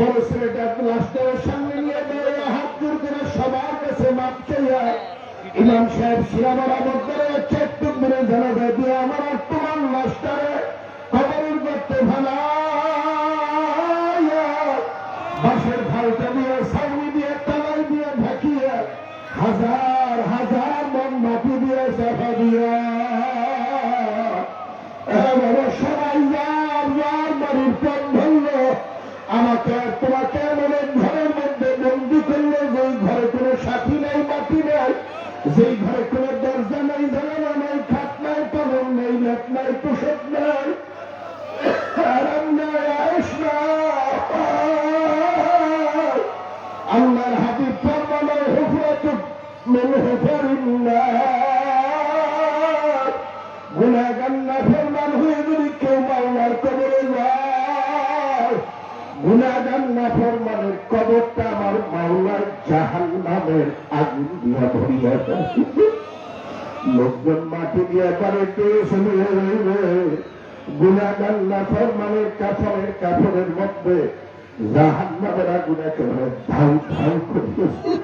ছেলেটা লাস্টের সামনে নিয়ে দাঁড়িয়ে হাত জোর করে সবার কাছে মাপ চাইয়া ইমাম সাহেব শিরামার আমদ্দারে চেক মেরে জানাজা দিয়ে আমার আর তোমার লাস্টারে কবরের করতে ভালা বাসের ফালটা দিয়ে, সামনে দিয়ে তালাই দিয়ে ঢাকিয়া হাজার গুণাগান নাফরমানের কবরটা আমার মাওলার জাহান নামের আগুন দিয়া ধরিয়া লোকজন মাটি দিয়া পারে পেয়েছে রইবে গুণাগান নাফরমানের কাফরের কাফরের মধ্যে জাহান নামের আগুন একেবারে ধাউ ধাউ করিয়েছে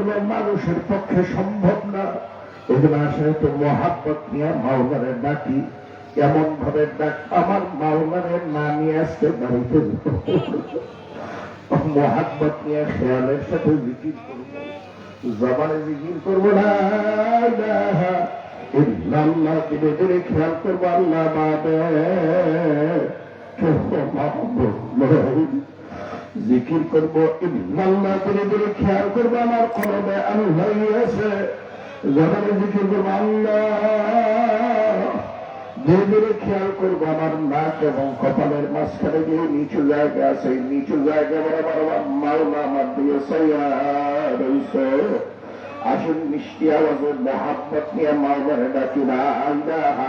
কোনো মানুষের পক্ষে সম্ভব না। এগুলো আসলে তো মহাব্বত নিয়ে মাওলারে ডাকি এমন ভাবে ডাক, আমার মাওলারে না নিয়ে আসতে বাড়িতে মহাব্বত নিয়ে খেয়ালের সাথে জিকির করব, জবানে জিকির করব না ধীরে ধীরে খেয়াল করব, আল্লাহ। জিকির করব ইল্লাল্লাহ করে ধীরে খেয়াল করব আমার কলবে আল্লাহ আছে জবানে জিকির করব, আল্লাহ। ধীরে ধীরে খেয়াল করব আমার নাক এবং কপালের মাঝখানে যে নিচু জায়গা আছে নিচু জায়গা বরাবর আমার মাওলা আমার দিয়ে রয়েছে আসুন মিষ্টি আওয়াজের মহাব্বত নিয়ে মাওলারে ডাকি না ইলাহা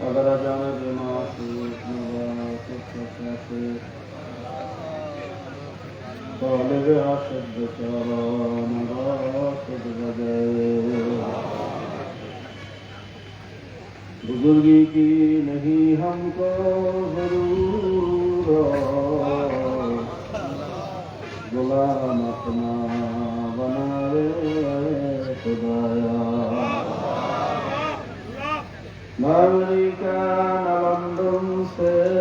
وبلغنا بمعصية وكفتك طالبها شدك ومراقب بدأ بزرگی کی نہیں ہم کو ضرور غلام اپنا بنا رے خدایا مالي كان لندن سيونتا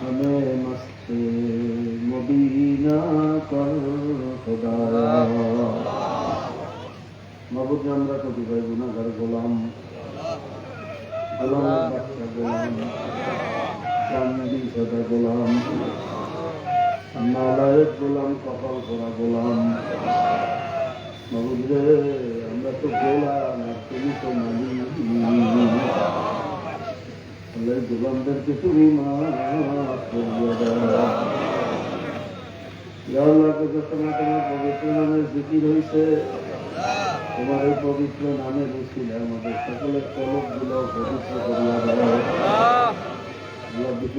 ہمیں مست গোলাম। গোলামের বাচ্চা গোলাম। গোলাম। নালায়ক গোলাম, কপাল করা গোলাম। বাবুরে আমরা তো গোলাম তুমি তো মালি। আল্লাহ গোলামদেরকে তুমি তোমার এই পবিত্র নামে আমাদের সকলের কলকগুলো পবিত্র করিয়া দেওয়া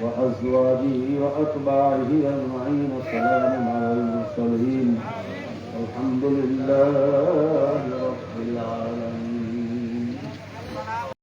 وأزواجه وأتباعه أجمعين. السلام على المرسلين. الحمد لله رب العالمين.